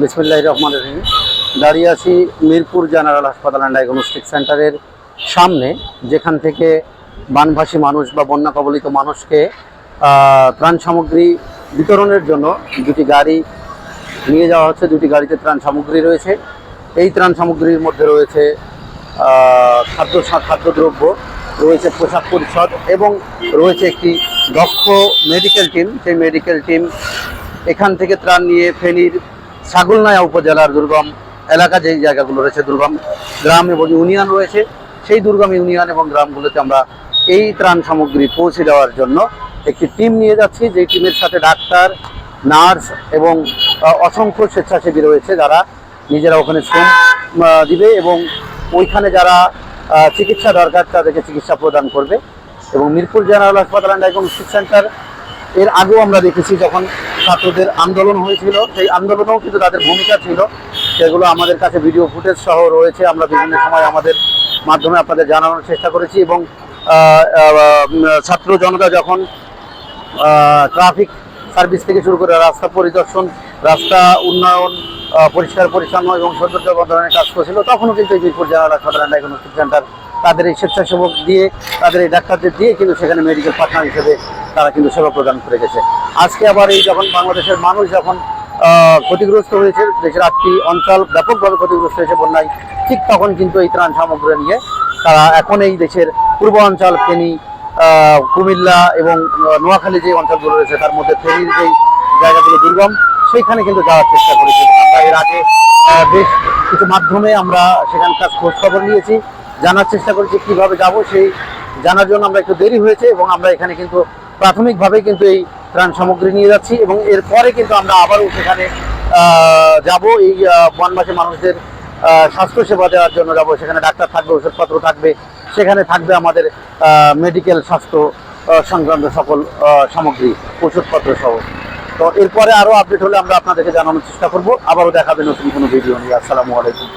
বিসমুল্লাহ রহমান রহিম। দাঁড়িয়ে আছি মিরপুর জেনারেল হাসপাতাল অ্যান্ড ডায়াগনস্টিক সেন্টারের সামনে, যেখান থেকে বানভাসী মানুষ বা বন্যা কবলিত মানুষকে ত্রাণ সামগ্রী বিতরণের জন্য দুটি গাড়ি নিয়ে যাওয়া হচ্ছে। দুটি গাড়িতে ত্রাণ সামগ্রী রয়েছে। এই ত্রাণ সামগ্রীর মধ্যে রয়েছে খাদ্য খাদ্যদ্রব্য, রয়েছে পোশাক পরিচ্ছদ এবং রয়েছে একটি দক্ষ মেডিকেল টিম সেই মেডিকেল টিম এখান থেকে ত্রাণ নিয়ে ফেনীর ছাগলনায়া উপজেলার দুর্গম এলাকা যেই জায়গাগুলো রয়েছে, দুর্গম গ্রাম এবং ইউনিয়ন রয়েছে, সেই দুর্গম ইউনিয়ন এবং গ্রামগুলোতে আমরা এই ত্রাণ সামগ্রী পৌঁছে দেওয়ার জন্য একটি টিম নিয়ে যাচ্ছি, যেই টিমের সাথে ডাক্তার, নার্স এবং অসংখ্য স্বেচ্ছাসেবী রয়েছে যারা নিজেরা ওখানে শ্রম দিবে এবং ওইখানে যারা চিকিৎসা দরকার তাদেরকে চিকিৎসা প্রদান করবে এবং মিরপুর জেনারেল হাসপাতাল অ্যান্ড ডায়াগনস্টিক সেন্টার এর আগেও আমরা দেখেছি যখন ছাত্রদের আন্দোলন হয়েছিল, সেই আন্দোলনেও কিন্তু তাদের ভূমিকা ছিল। সেগুলো আমাদের কাছে ভিডিও ফুটেজ সহ রয়েছে। আমরা বিভিন্ন সময় আমাদের মাধ্যমে আপনাদের জানানোর চেষ্টা করেছি এবং ছাত্র জনতা যখন ট্রাফিক সার্ভিস থেকে শুরু করে রাস্তা পরিদর্শন, রাস্তা উন্নয়ন পরিষ্কার পরিচ্ছন্ন এবং সৌন্দর্য বর্ধনের কাজ করছিল, তখনও কিন্তু এই মিরপুর জেনারেল হাসপাতাল ডায়াগনস্টিক সেন্টার তাদের এই স্বেচ্ছাসেবক দিয়ে, তাদের এই ডাক্তারদের দিয়ে কিন্তু সেখানে মেডিকেল পার্টনার হিসেবে তারা কিন্তু সেবা প্রদান করে গেছে। আজকে আবার এই যখন বাংলাদেশের মানুষ যখন ক্ষতিগ্রস্ত হয়েছে দেশের আটটি অঞ্চল ব্যাপকভাবে ক্ষতিগ্রস্ত হয়েছে বন্যায় ঠিক তখন কিন্তু এই ত্রাণ সামগ্রী নিয়ে তারা এখন এই দেশের পূর্বাঞ্চল ফেনী আহ, কুমিল্লা এবং নোয়াখালী যে অঞ্চলগুলো রয়েছে তার মধ্যে ফেনীর যেই জায়গাগুলো দুর্গম সেইখানে কিন্তু যাওয়ার চেষ্টা করেছি। আমরা এর আগে বেশ কিছু মাধ্যমে আমরা সেখানকার খোঁজ খবর নিয়েছি জানার চেষ্টা করেছি কীভাবে যাব সেই জানার জন্য আমরা একটু দেরি হয়েছে এবং আমরা এখানে কিন্তু প্রাথমিকভাবে কিন্তু এই ত্রাণ সামগ্রী নিয়ে যাচ্ছি এবং এরপরে কিন্তু আমরা আবারও সেখানে যাব। এই বনবাসী মানুষদের স্বাস্থ্যসেবা দেওয়ার জন্য যাব। সেখানে ডাক্তার থাকবে, ওষুধপত্র থাকবে। সেখানে থাকবে আমাদের মেডিকেল স্বাস্থ্য সংক্রান্ত সকল সামগ্রী, ওষুধপত্র সহ। তো এরপরে আরও আপডেট হলে আমরা আপনাদেরকে জানানোর চেষ্টা করব। আবারও দেখাবে নতুন কোনো ভিডিও নিয়ে। আসসালামু আলাইকুম।